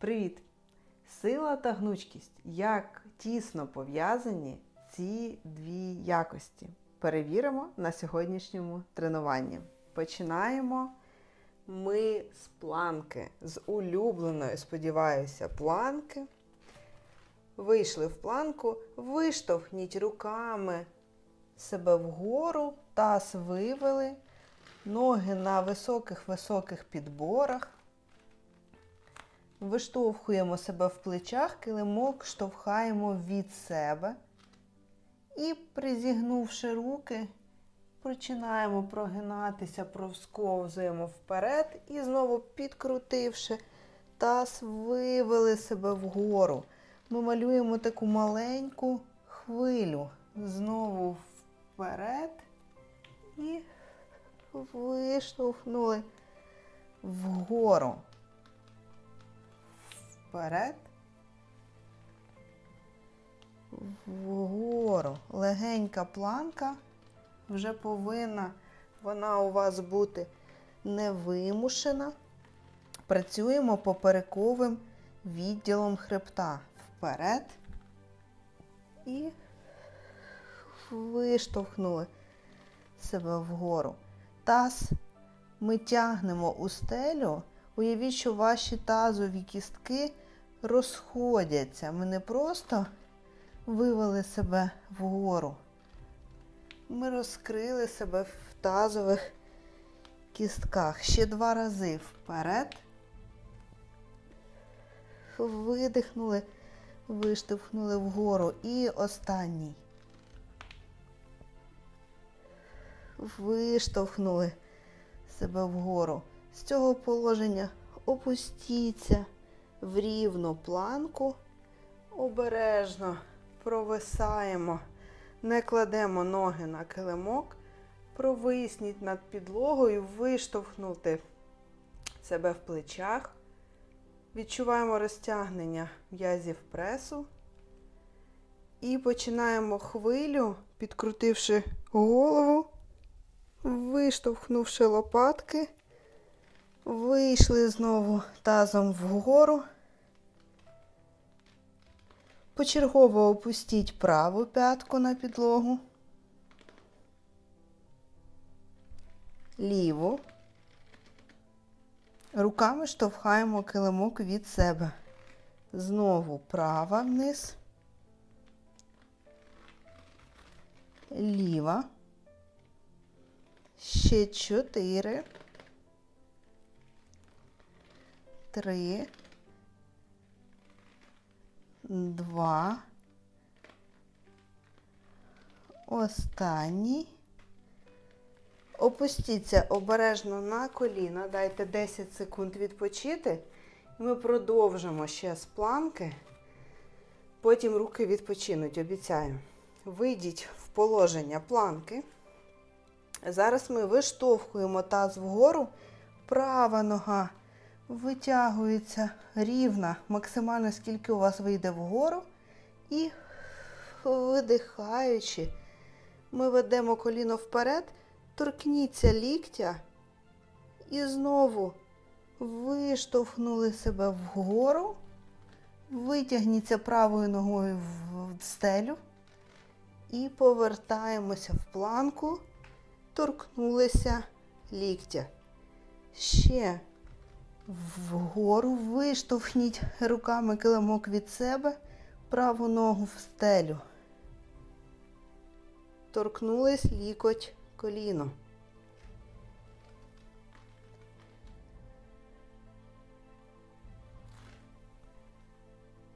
Привіт! Сила та гнучкість. Як тісно пов'язані ці дві якості. Перевіримо на сьогоднішньому тренуванні. Починаємо ми з планки, з улюбленої, сподіваюся, планки. Вийшли в планку, виштовхніть руками себе вгору, таз вивели, ноги на високих-високих підборах. Виштовхуємо себе в плечах, килимок штовхаємо від себе. І, призігнувши руки, починаємо прогинатися, провсковзуємо вперед і знову підкрутивши таз, вивели себе вгору. Ми малюємо таку маленьку хвилю. Знову вперед і виштовхнули вгору вперед, вгору. Легенька планка вже повинна вона у вас бути невимушена. Працюємо поперековим відділом хребта. Вперед і виштовхнули себе вгору. Таз ми тягнемо у стелю. Уявіть, що ваші тазові кістки розходяться. Ми не просто вивели себе вгору. Ми розкрили себе в тазових кістках. Ще два рази вперед. Видихнули, виштовхнули вгору. І останній. Виштовхнули себе вгору. З цього положення опустіться в рівну планку, обережно провисаємо, не кладемо ноги на килимок, провисніть над підлогою, виштовхнути себе в плечах. Відчуваємо розтягнення м'язів пресу. І починаємо хвилю, підкрутивши голову, виштовхнувши лопатки. Вийшли знову тазом вгору. Почергово опустіть праву п'ятку на підлогу. Ліву. Руками штовхаємо килимок від себе. Знову права вниз. Ліва. Ще чотири. Три. Два. Останній. Опустіться обережно на коліна. Дайте 10 секунд відпочити. Ми продовжимо ще з планки. Потім руки відпочинуть, обіцяю. Вийдіть в положення планки. Зараз ми виштовхуємо таз вгору. Права нога витягується рівна, максимально скільки у вас вийде вгору. І видихаючи, ми ведемо коліно вперед, торкніться ліктя. І знову виштовхнули себе вгору, витягніться правою ногою в стелю. І повертаємося в планку, торкнулися ліктя. Ще вгору виштовхніть руками килимок від себе, праву ногу в стелю. Торкнулись лікоть коліно.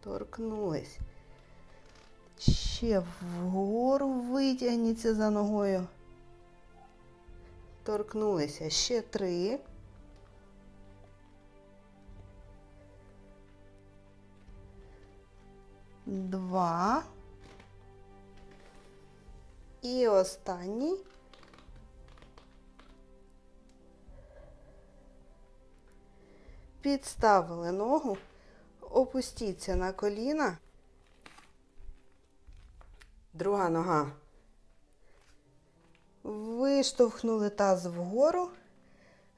Торкнулись. Ще вгору витягніться за ногою. Торкнулися. Ще три. Два. І останній. Підставили ногу, опустіться на коліна. Друга нога. Виштовхнули таз вгору,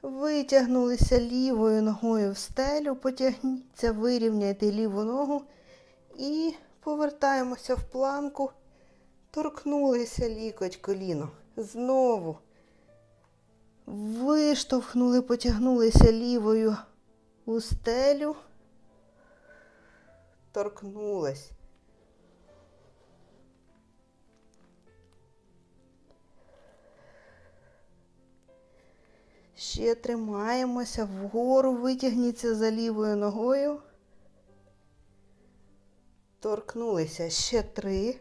Витягнулися лівою ногою в стелю, потягніться, вирівняйте ліву ногу і повертаємося в планку. Торкнулися лікоть коліно. Знову. Виштовхнули, потягнулися лівою у стелю. Торкнулись. Ще тримаємося вгору, витягніться за лівою ногою. Торкнулися ще три.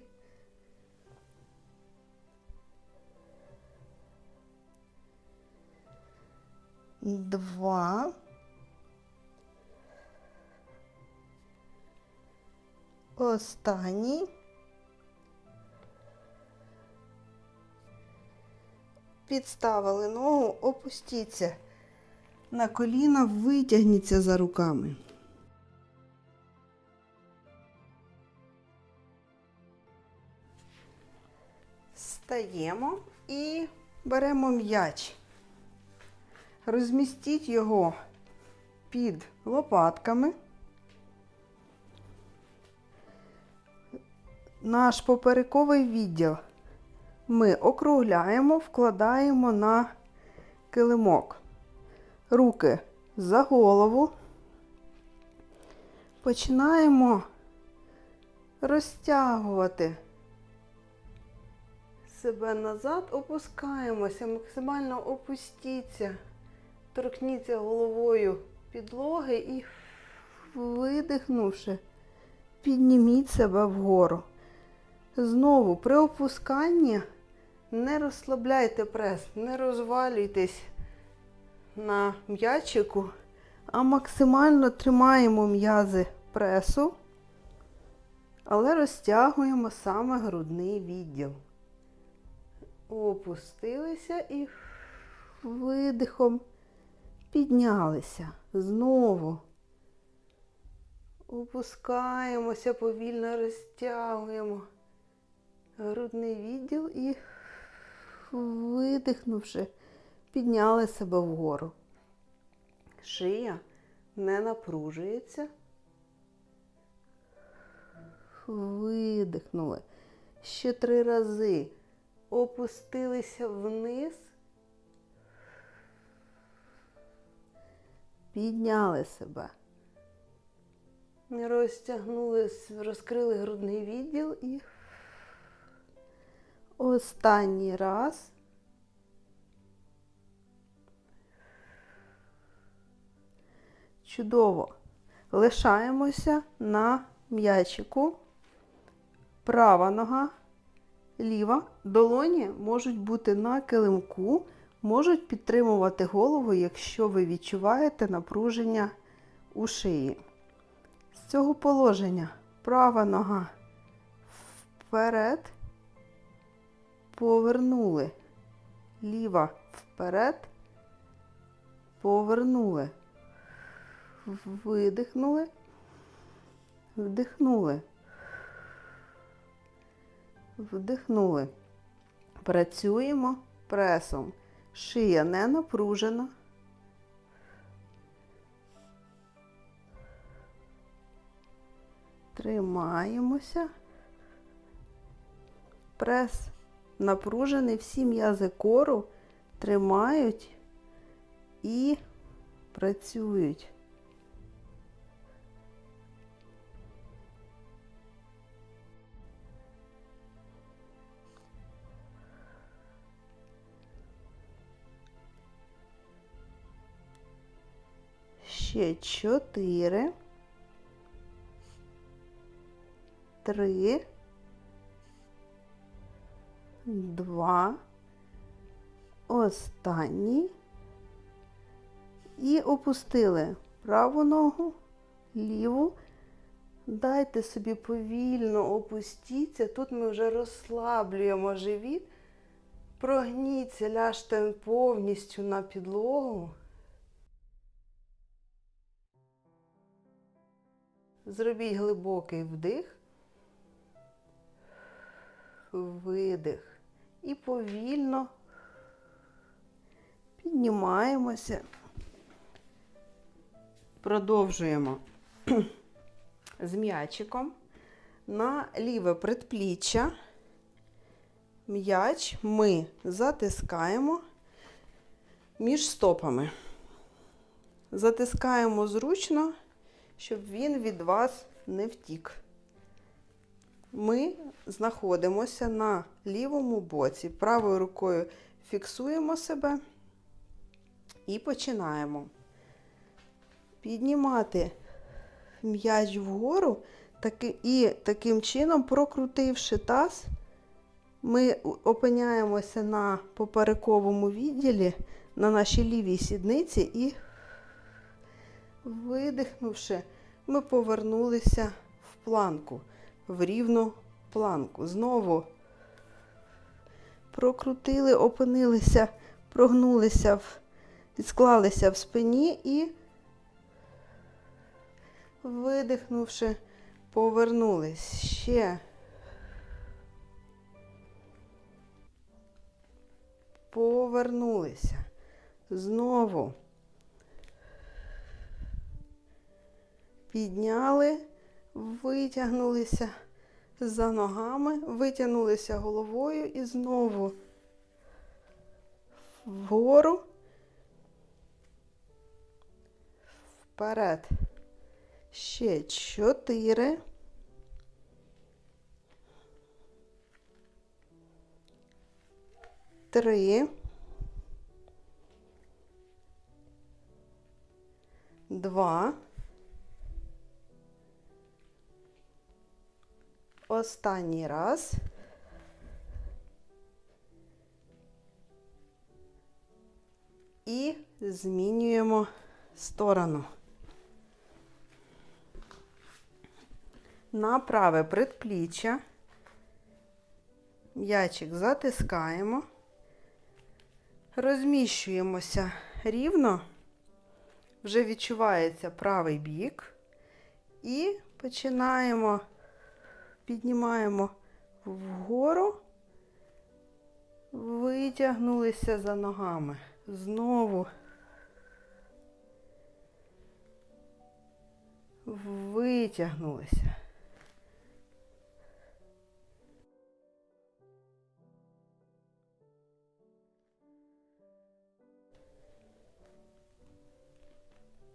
Два. Останній. Підставили ногу, опустіться на коліна, витягніться за руками. Встаємо і беремо м'яч. Розмістіть його під лопатками. Наш поперековий відділ ми округляємо, вкладаємо на килимок. Руки за голову. Починаємо розтягувати себе назад, опускаємося, максимально опустіться, торкніться головою підлоги і, видихнувши, підніміть себе вгору. Знову при опусканні не розслабляйте прес, не розвалюйтесь на м'ячику, а максимально тримаємо м'язи пресу, але розтягуємо саме грудний відділ. Опустилися і видихом піднялися. Знову. Опускаємося, повільно розтягуємо грудний відділ і, видихнувши, підняли себе вгору. Шия не напружується. Видихнули. Ще три рази. Опустилися вниз. Підняли себе. Розтягнули, розкрили грудний відділ і Останній раз. Чудово. Лишаємося на м'ячику. Права нога, ліва. Долоні можуть бути на килимку, можуть підтримувати голову, якщо ви відчуваєте напруження у шиї. З цього положення права нога вперед повернули. Ліва вперед, повернули. Видихнули, вдихнули. Вдихнули. Працюємо пресом. Шия не напружена. Тримаємося. Прес напружений, всі м'язи кору тримають і працюють. Ще чотири. Три два, останній. І опустили праву ногу, ліву. Дайте собі повільно опустіться. Тут ми вже розслаблюємо живіт. Прогніться, ляжте повністю на підлогу. Зробіть глибокий вдих, видих. І повільно піднімаємося Продовжуємо з м'ячиком на ліве предпліччя. М'яч ми затискаємо між стопами. Затискаємо зручно, щоб він від вас не втік. Ми знаходимося на лівому боці. Правою рукою фіксуємо себе і починаємо піднімати м'яч вгору і таким чином, прокрутивши таз, ми опиняємося на поперековому відділі, на нашій лівій сідниці і, видихнувши, ми повернулися в планку, в рівну планку. Знову прокрутили, опинилися, прогнулися, склалися в спині і, видихнувши, повернулись ще. Повернулися. Знову. Підняли, витягнулися за ногами, витягнулися головою і знову вгору, вперед. Ще чотири. Три. Два. Останній раз. І змінюємо сторону. На праве предпліччя. М'ячик затискаємо. Розміщуємося рівно. Вже відчувається правий бік. І починаємо, піднімаємо вгору, витягнулися за ногами. Знову витягнулися.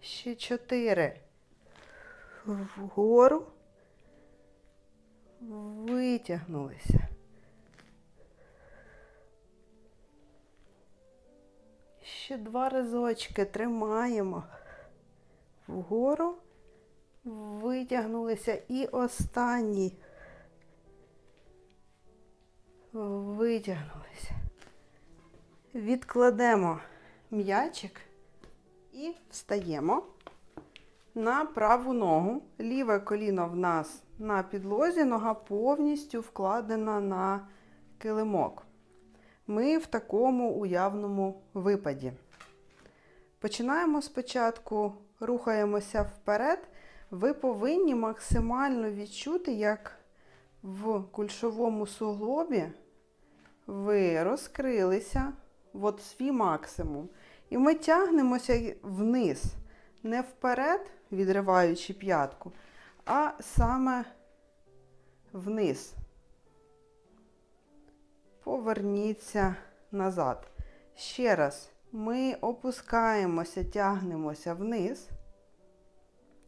Ще чотири. Вгору. Витягнулися. Ще два разочки тримаємо. Вгору. Витягнулися. І останній. Витягнулися. Відкладемо м'ячик. І встаємо на праву ногу. Ліве коліно в нас на підлозі, нога повністю вкладена на килимок. Ми в такому уявному випаді. Починаємо спочатку, рухаємося вперед. Ви повинні максимально відчути, як в кульшовому суглобі ви розкрилися от свій максимум. І ми тягнемося вниз, не вперед, відриваючи п'ятку, а саме вниз. Поверніться назад. Ще раз, ми опускаємося, тягнемося вниз.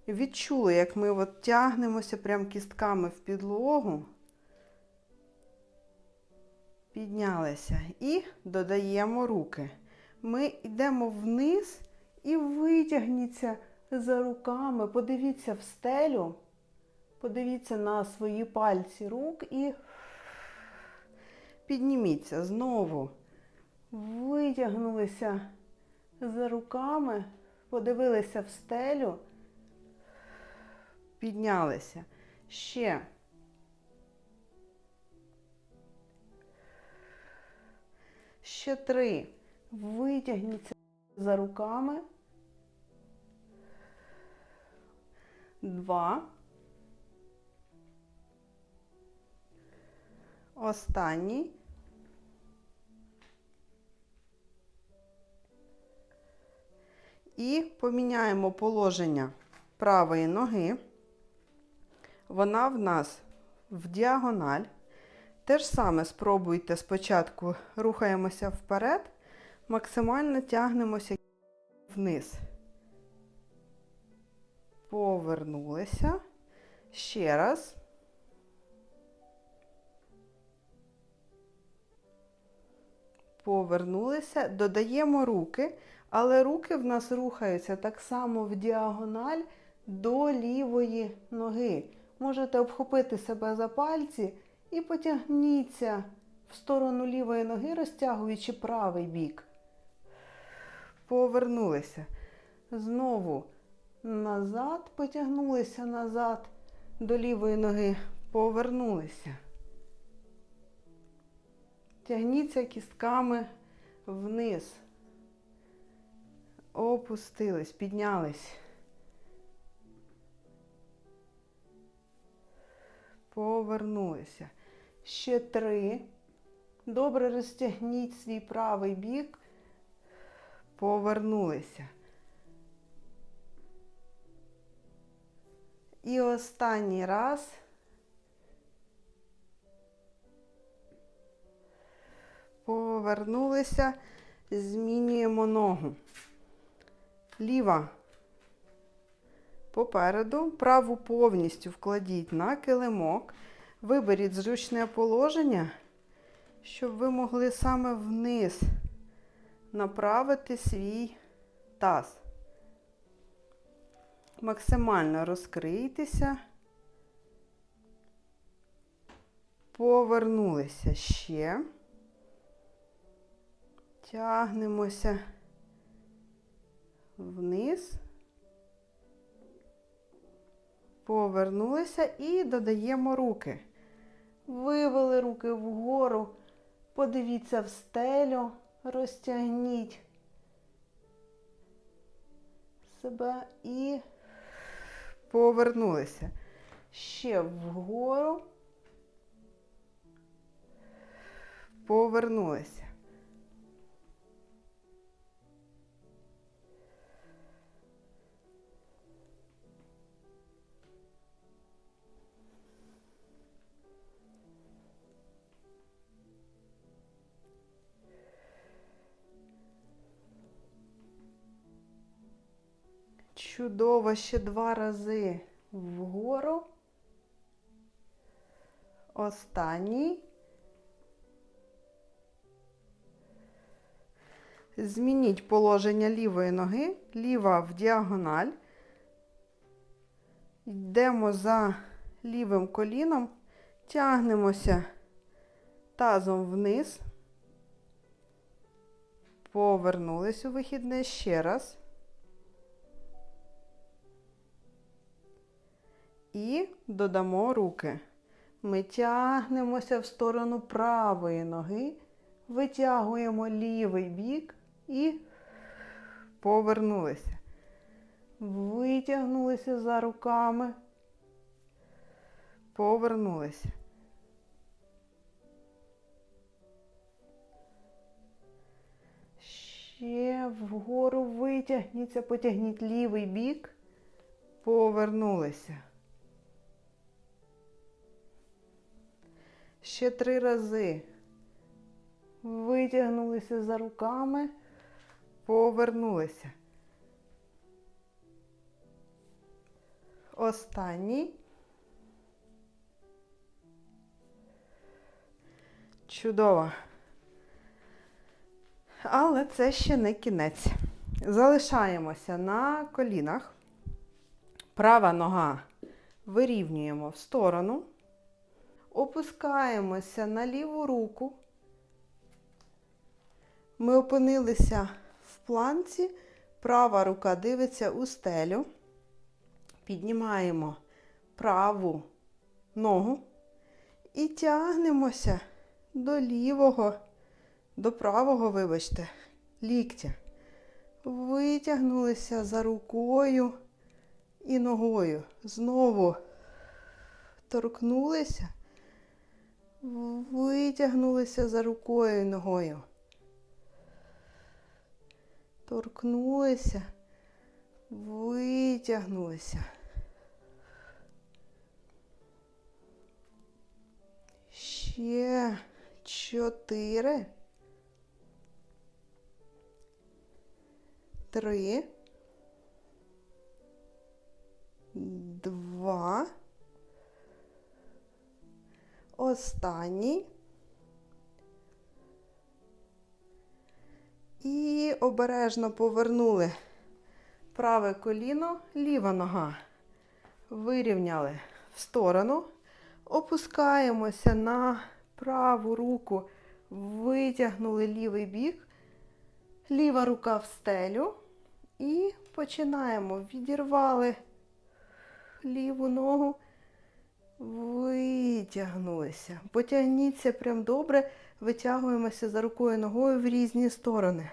Відчули, як ми от тягнемося прям кістками в підлогу. Піднялися і додаємо руки ми йдемо вниз і витягніться за руками. Подивіться в стелю, подивіться на свої пальці рук і підніміться знову. Витягнулися за руками, подивилися в стелю, піднялися. Ще. Ще три. Витягніться за руками. Два. Останній. І поміняємо положення правої ноги. Вона в нас в діагональ. Те ж саме спробуйте спочатку рухаємося вперед, максимально тягнемося вниз. Повернулися. Ще раз. Повернулися, додаємо руки, але руки в нас рухаються так само в діагональ до лівої ноги. Можете обхопити себе за пальці і потягніться в сторону лівої ноги, розтягуючи правий бік. Повернулися. Знову назад, потягнулися назад до лівої ноги, повернулися. Тягніться кістками вниз. Опустились, піднялись. Повернулися. Ще три. Добре розтягніть свій правий бік. Повернулися. І останній раз. Повернулися, змінюємо ногу. Ліва попереду, праву повністю вкладіть на килимок. Виберіть зручне положення, щоб ви могли саме вниз направити свій таз. Максимально розкрийтеся. Повернулися ще. Тягнемося вниз. Повернулися і додаємо руки. Вивели руки вгору, подивіться в стелю, розтягніть себе і повернулися. Ще вгору. Повернулися. Чудово, ще два рази вгору. Останній. Змініть положення лівої ноги, ліва в діагональ. Йдемо за лівим коліном, тягнемося тазом вниз. Повернулись у вихідне ще раз. І додамо руки. Ми тягнемося в сторону правої ноги, витягуємо лівий бік і повернулися. Витягнулися за руками, повернулися. Ще вгору витягніться, потягніть лівий бік, повернулися. Ще три рази. Витягнулися за руками, повернулися. Останній. Чудово. Але це ще не кінець. Залишаємося на колінах. Права нога вирівнюємо в сторону. Опускаємося на ліву руку. Ми опинилися в планці. Права рука дивиться у стелю. Піднімаємо праву ногу і тягнемося до лівого, до правого, вибачте, ліктя. Витягнулися за рукою і ногою. Знову торкнулися, витягнулися за рукою і ногою. Торкнулися, Витягнулися. Ще чотири. Три. Два. Останній. І обережно повернули праве коліно, ліва нога. Вирівняли в сторону. Опускаємося на праву руку, витягнули лівий бік, ліва рука в стелю. І починаємо. Відірвали ліву ногу, витягнулися. Потягніться прям добре, витягуємося за рукою ногою в різні сторони.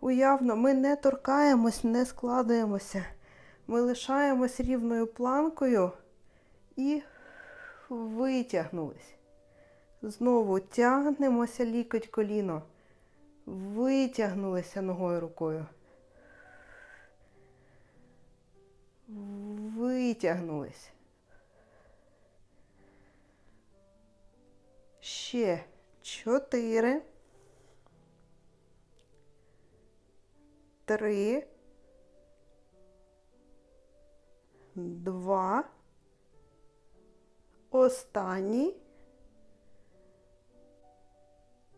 Уявно, ми не торкаємось, не складуємося. Ми лишаємось рівною планкою і витягнулись. Знову тягнемося лікоть коліно. Витягнулися ногою рукою. Витягнулись. Ще чотири. Три. Два. Останній.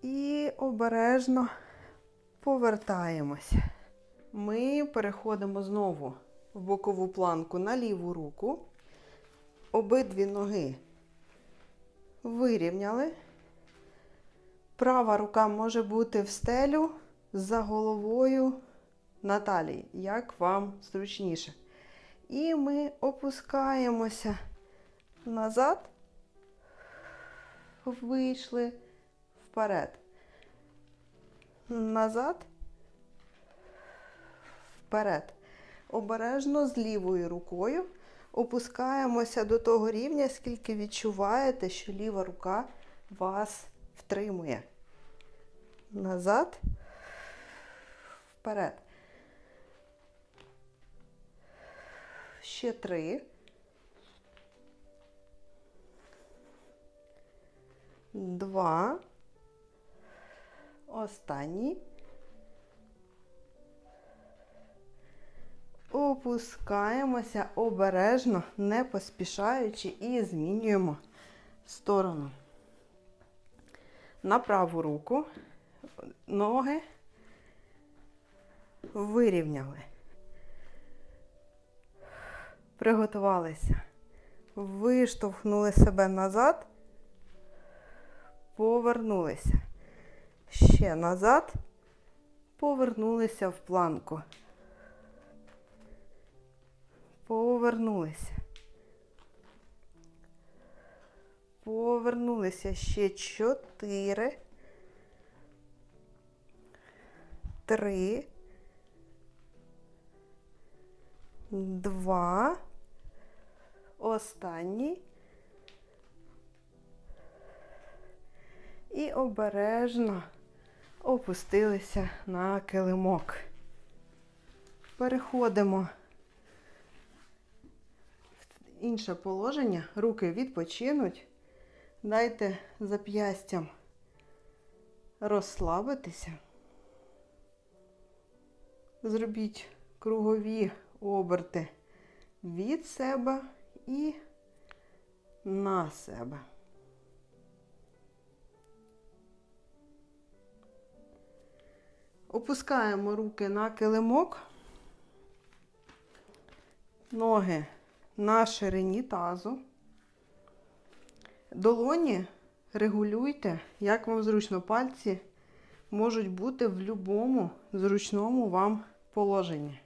І обережно повертаємося. Ми переходимо знову в бокову планку на ліву руку. Обидві ноги вирівняли. Права рука може бути в стелю за головою на талії, як вам зручніше. І ми опускаємося назад, вийшли вперед. Назад, вперед. Обережно з лівою рукою опускаємося до того рівня, скільки відчуваєте, що ліва рука вас втримує. Назад, вперед. Ще три. Два. Останній. Опускаємося обережно, не поспішаючи, і змінюємо сторону. На праву руку ноги вирівняли. Приготувалися. Виштовхнули себе назад, повернулися. Ще назад, повернулися в планку. Повернулися. Повернулися ще чотири. Три. Два. Останній. І обережно опустилися на килимок. Переходимо інше положення. Руки відпочинуть. Дайте зап'ястям розслабитися. Зробіть кругові оберти від себе і на себе. Опускаємо руки на килимок, ноги на ширині тазу. Долоні регулюйте, як вам зручно. Пальці можуть бути в будь-якому зручному вам положенні.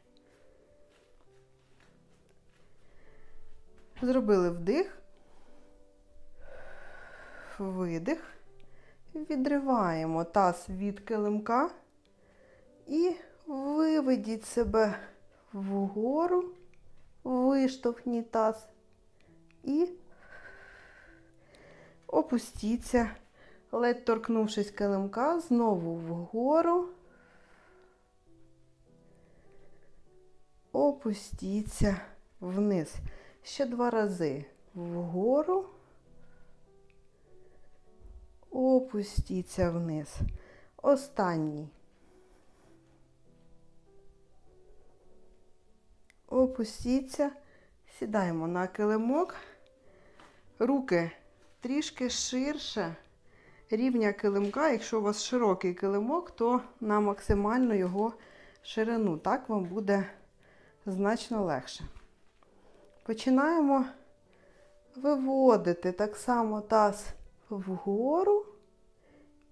Зробили вдих, видих, відриваємо таз від килимка і виведіть себе вгору, виштовхніть таз і опустіться, ледь торкнувшись килимка, знову вгору. опустіться вниз. Ще два рази. Вгору. Опустіться вниз. Останній. Опустіться. Сідаємо на килимок. Руки трішки ширше рівня килимка. Якщо у вас широкий килимок, то на максимальну його ширину. Так вам буде значно легше. Починаємо виводити так само таз вгору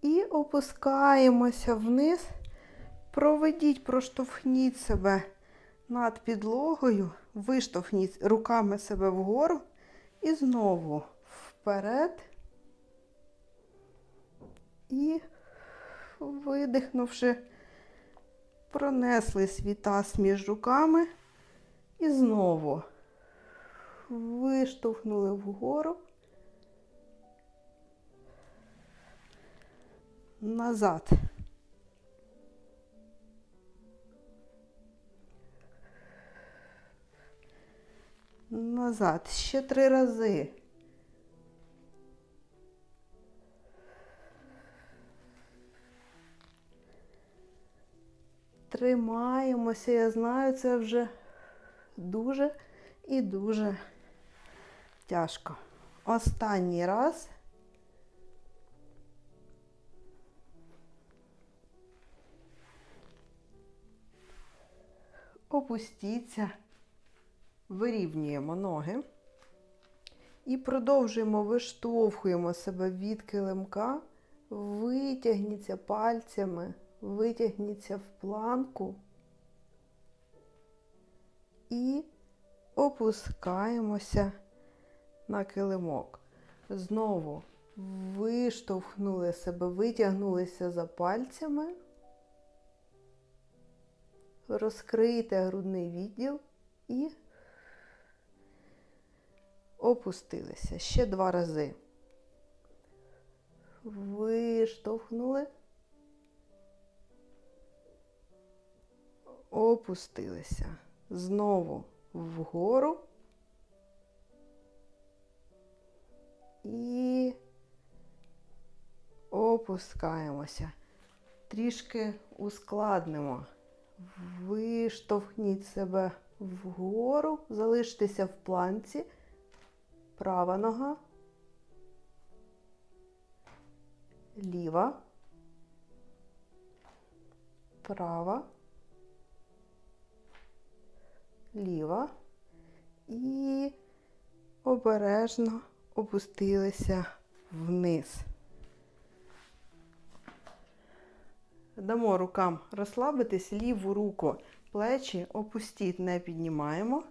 і опускаємося вниз. Проведіть, проштовхніть себе над підлогою, виштовхніть руками себе вгору і знову вперед. І, видихнувши, пронесли свій між руками і знову виштовхнули вгору. Назад. Назад. Ще три рази. Тримаємося, я знаю, це вже дуже і дуже тяжко. Останній раз. Опустіться, вирівнюємо ноги і продовжуємо, виштовхуємо себе від килимка, витягніться пальцями, витягніться в планку і опускаємося на килимок. Знову виштовхнули себе, витягнулися за пальцями. Розкрийте грудний відділ і опустилися. Ще два рази. Виштовхнули. Опустилися. Знову вгору. І опускаємося. Трішки ускладнимо. Виштовхніть себе вгору, залиштеся в планці. Права нога. Ліва. Права. Ліва. І обережно опустилися вниз. Дамо рукам розслабитись, ліву руку, плечі опустіть, не піднімаємо.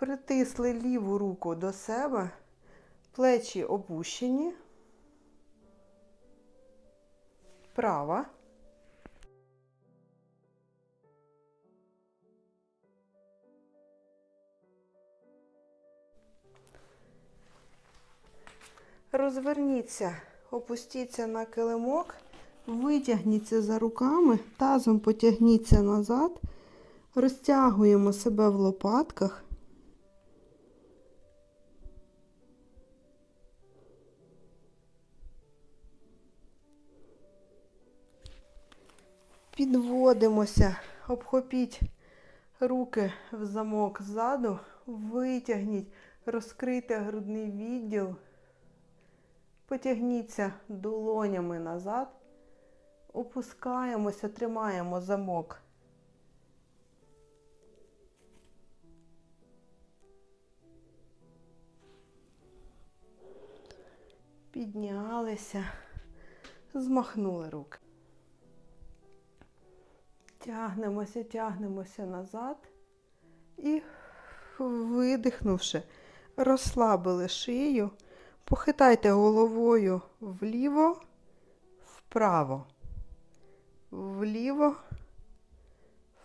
Притисли ліву руку до себе, плечі опущені. Права. Розверніться, опустіться на килимок. Витягніться за руками, тазом потягніться назад, розтягуємо себе в лопатках. Підводимося, обхопіть руки в замок ззаду, витягніть, розкрийте грудний відділ, потягніться долонями назад. Опускаємося, тримаємо замок. Піднялися, змахнули руки. Тягнемося, тягнемося назад і, видихнувши, розслабили шию, похитайте головою вліво, вправо вліво,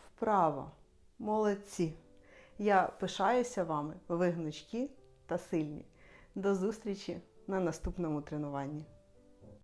вправо. Молодці. Я пишаюся вами, ви гнучкі та сильні. До зустрічі на наступному тренуванні.